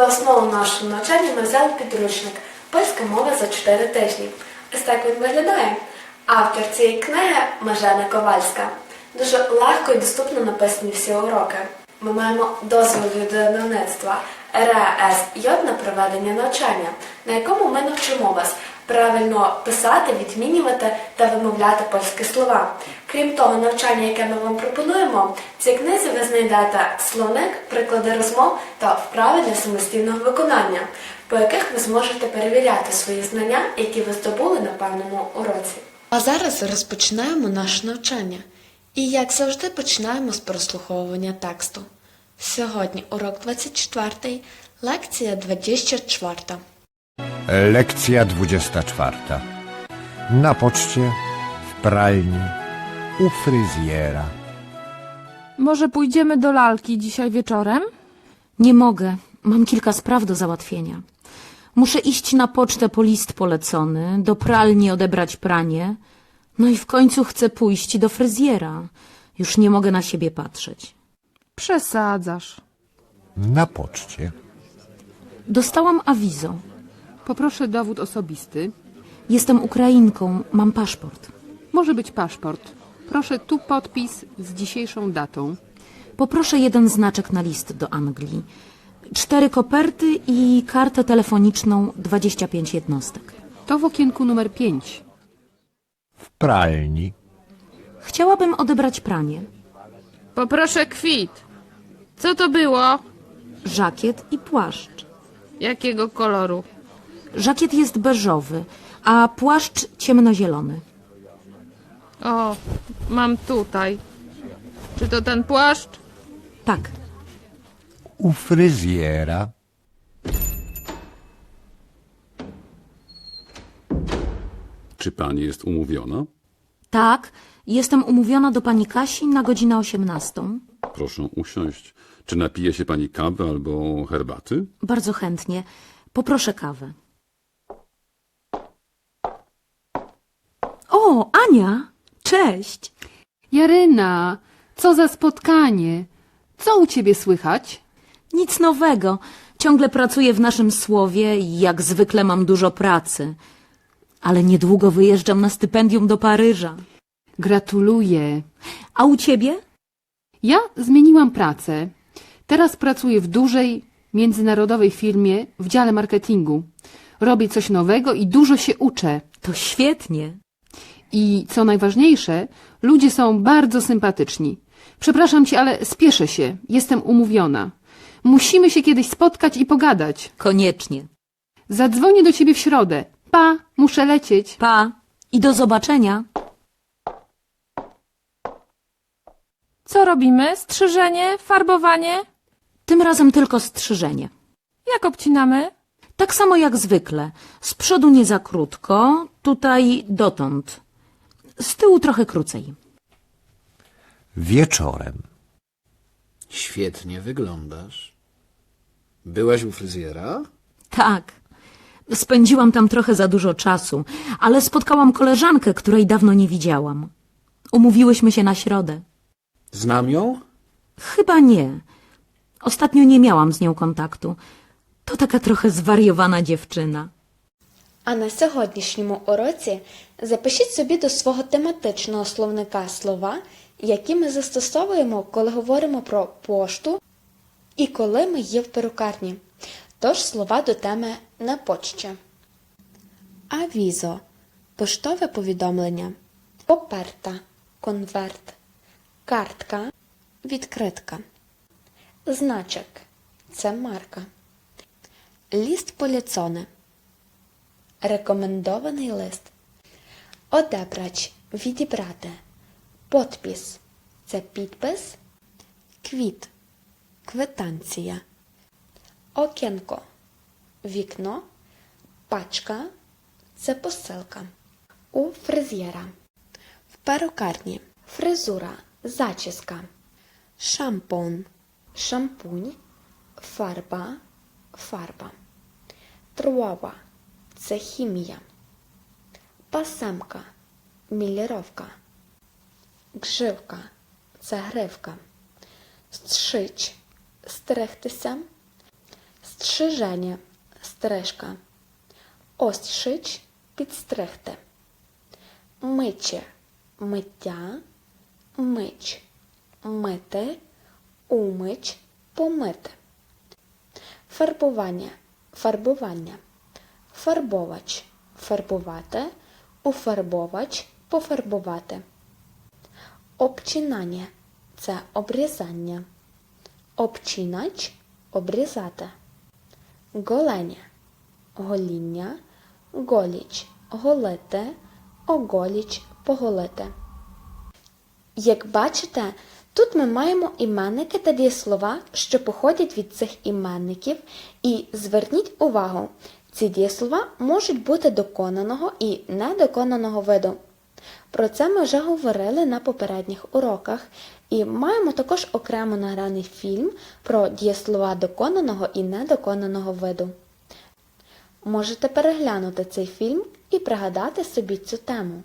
За основу нашого навчання ми взяли підручник Польська мова за 4 тижні. Ось так він виглядає. Автор цієї книги Мажена Ковальська. Дуже легко і доступно написані всі уроки. Ми маємо дозвіл від видавництва РЕСЙ на проведення навчання, на якому ми навчимо вас правильно писати, відмінювати та вимовляти польські слова. Крім того, навчання, яке ми вам пропонуємо, в цій книзі ви знайдете словник, приклади розмов та вправи для самостійного виконання, по яких ви зможете перевіряти свої знання, які ви здобули на певному уроці. А зараз розпочинаємо наше навчання. І, як завжди, починаємо з прослуховування тексту. Сьогодні урок 24, лекція 24. Lekcja 24. Na poczcie, w pralni, u fryzjera. Może pójdziemy do lalki dzisiaj wieczorem? Nie mogę. Mam kilka spraw do załatwienia. Muszę iść na pocztę po list polecony, do pralni odebrać pranie. No i w końcu chcę pójść do fryzjera. Już nie mogę na siebie patrzeć. Przesadzasz. Na poczcie. Dostałam awizo. Poproszę dowód osobisty. Jestem Ukrainką, mam paszport. Może być paszport. Proszę tu podpis z dzisiejszą datą. Poproszę jeden znaczek na list do Anglii. Cztery koperty i kartę telefoniczną 25 jednostek. To w okienku numer 5. W pralni. Chciałabym odebrać pranie, Poproszę kwit. Co to było? żakiet i płaszcz. Jakiego koloru? Żakiet jest beżowy, a płaszcz ciemnozielony. O, mam tutaj. Czy to ten płaszcz? Tak, U fryzjera. Czy pani jest umówiona? tak. Jestem umówiona do pani Kasi na godzinę 18. Proszę usiąść. Czy napije się pani kawy albo herbaty? Bardzo chętnie. Poproszę kawę. O, Ania! Cześć! Jaryna, co za spotkanie. Co u ciebie słychać? Nic nowego. Ciągle pracuję w naszym słowie i jak zwykle mam dużo pracy. Ale niedługo wyjeżdżam na stypendium do Paryża. Gratuluję. A u ciebie? Ja zmieniłam pracę. Teraz pracuję w dużej, międzynarodowej firmie w dziale marketingu. Robię coś nowego i dużo się uczę. To świetnie. I co najważniejsze, ludzie są bardzo sympatyczni. Przepraszam cię, ale spieszę się. Jestem umówiona. Musimy się kiedyś spotkać i pogadać. Koniecznie. Zadzwonię do ciebie w środę. Pa, muszę lecieć. Pa i do zobaczenia. Co robimy? Strzyżenie? Farbowanie? Tym razem tylko strzyżenie. Jak obcinamy? Tak samo jak zwykle. Z przodu nie za krótko, tutaj dotąd. Z tyłu trochę krócej. Wieczorem. Świetnie wyglądasz. Byłaś u fryzjera? Tak. Spędziłam tam trochę za dużo czasu, ale spotkałam koleżankę, której dawno nie widziałam. Umówiłyśmy się na środę. Znam ją? Chyba nie. Ostatnio nie miałam z nią kontaktu. To taka trochę zwariowana dziewczyna. А на сьогоднішньому уроці запишіть собі до свого тематичного словника слова, які ми застосовуємо, коли говоримо про пошту і коли ми є в перукарні. Тож слова до теми на почті. Авізо поштове повідомлення. Коперта конверт. Картка відкритка. Значок це марка. Ліст поліцоне. Рекомендований лист. Одебрач відібрати. Подпіс це підпис. Квіт квитанція. Окенко вікно. Пачка це посилка. У фризєра. В перукарні. Фризура зачіска. Шампунь шампунь. Фарба фарба. Трова це хімія. Пасемка міліровка. Гживка це гривка. Стрич стригтися. Стриження стрижка. Острич підстригти. Миче миття, мич, мити, умич, помити. Фарбування фарбування. Фарбовач фарбувати, уфарбовач пофарбувати. Обчинання це обрізання. Обчинач обрізати. Голення гоління, голіч голити, оголіч поголити. Як бачите, тут ми маємо іменники та дієслова, що походять від цих іменників, і зверніть увагу, ці дієслова можуть бути доконаного і недоконаного виду. Про це ми вже говорили на попередніх уроках, і маємо також окремо награний фільм про дієслова доконаного і недоконаного виду. Можете переглянути цей фільм і пригадати собі цю тему.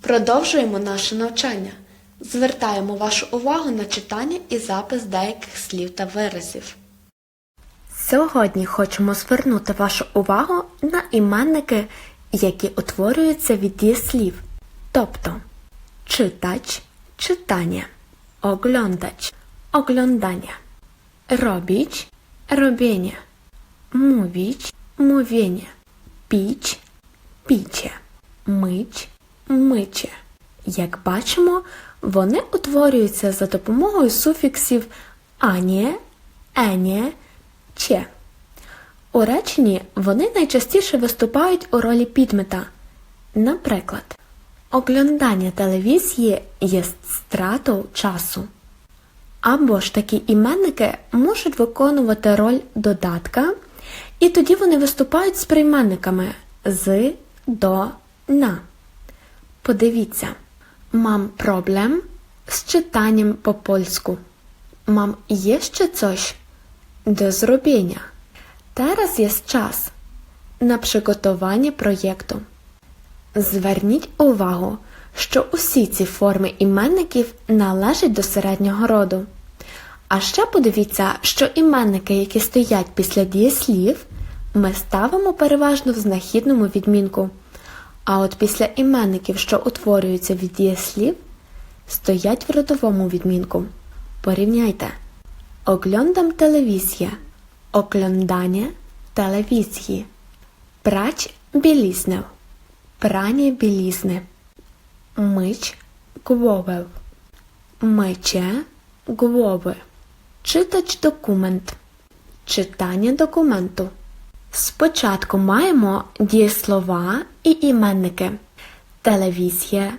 Продовжуємо наше навчання. Звертаємо вашу увагу на читання і запис деяких слів та виразів. Сьогодні хочемо звернути вашу увагу на іменники, які утворюються від дієслів, тобто читач, читання, оглядач, оглядання, робіч, робіння, мовіч, мовіння, піч, піче, мич, миче. Як бачимо, вони утворюються за допомогою суфіксів аніє, еніє, че. У реченні вони найчастіше виступають у ролі підмета. Наприклад, оглядання телевізії є стратою часу. Або ж такі іменники можуть виконувати роль додатка, і тоді вони виступають з прийменниками з, до, на. Подивіться, мам проблем з читанням по польську. Мам є ще coś do zrobienia. Teraz jest czas на приготування проєкту. Зверніть увагу, що усі ці форми іменників належать до середнього роду. А ще подивіться, що іменники, які стоять після дієслів, ми ставимо переважно в знахідному відмінку. А от після іменників, що утворюються від дієслів, стоять в родовому відмінку. Порівняйте. Оглядам телевізія. Оглядання телевізії. Прач білізнев. Прання білізни. Мич głowę. Mycie głowy. Czytać документ. Читання документу. Спочатку маємо дієслова і іменники. Телевізія,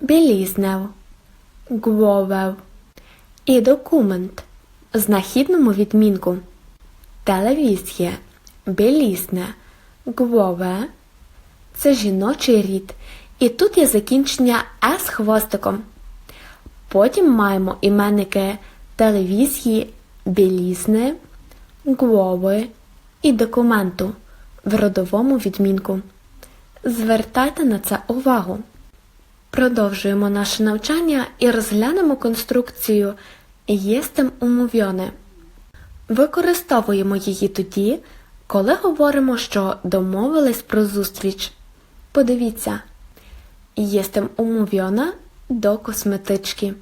білізнев, głowę і документ знахідному відмінку. Телевізія, білізне, głowę – це жіночий рід, і тут є закінчення «с» хвостиком. Потім маємо іменники телевізії, білізни, głowy і документу в родовому відмінку. Звертайте на це увагу. Продовжуємо наше навчання і розглянемо конструкцію «єстем умовьоне». Використовуємо її тоді, коли говоримо, що домовились про зустріч. Подивіться, єстем умовьона до косметички.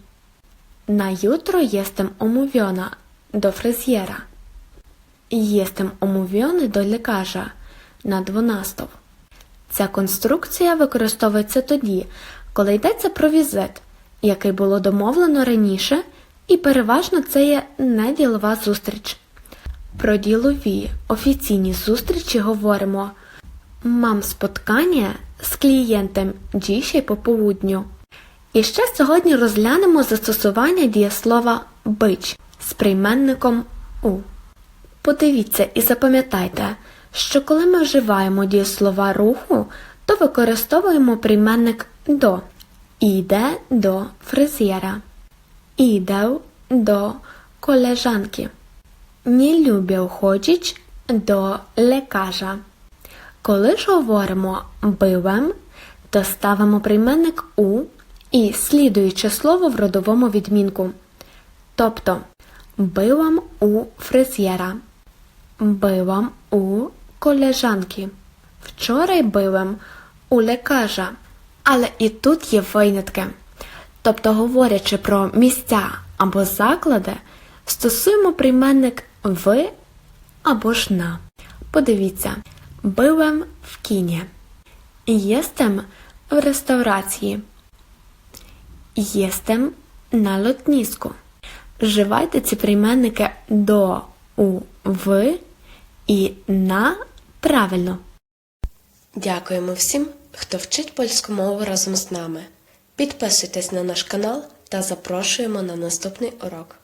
На jutro єстем умовьона до фрезєра. Єстем умовьоний до лікаря на 12. Ця конструкція використовується тоді, коли йдеться про візит, який було домовлено раніше, і переважно це є не ділова зустріч. Про ділові офіційні зустрічі говоримо Мам spotkanie з клієнтом dzisiaj по południu. І ще сьогодні розглянемо застосування дієслова бич з прийменником у. Подивіться і запам'ятайте, що коли ми вживаємо дієслова руху, то використовуємо прийменник до. Іде до фрезєра. Іде до колежанки. Не люблю ходить до лекаря. Коли ж говоримо бивем, то ставимо прийменник у і слідуюче слово в родовому відмінку. Тобто byłam у фрезєра. Byłam u koleżanki. Wczoraj byłem у лекарza. Але і тут є винятки. Тобто, говорячи про місця або заклади, стосуємо прийменник ви або ж на. Подивіться, byłem в кіні. Jestem в реставрації. Jestem на лотніску. Вживайте ці прийменники до, у, в і на правильно. Дякуємо всім, хто вчить польську мову разом з нами. Підписуйтесь на наш канал та запрошуємо на наступний урок.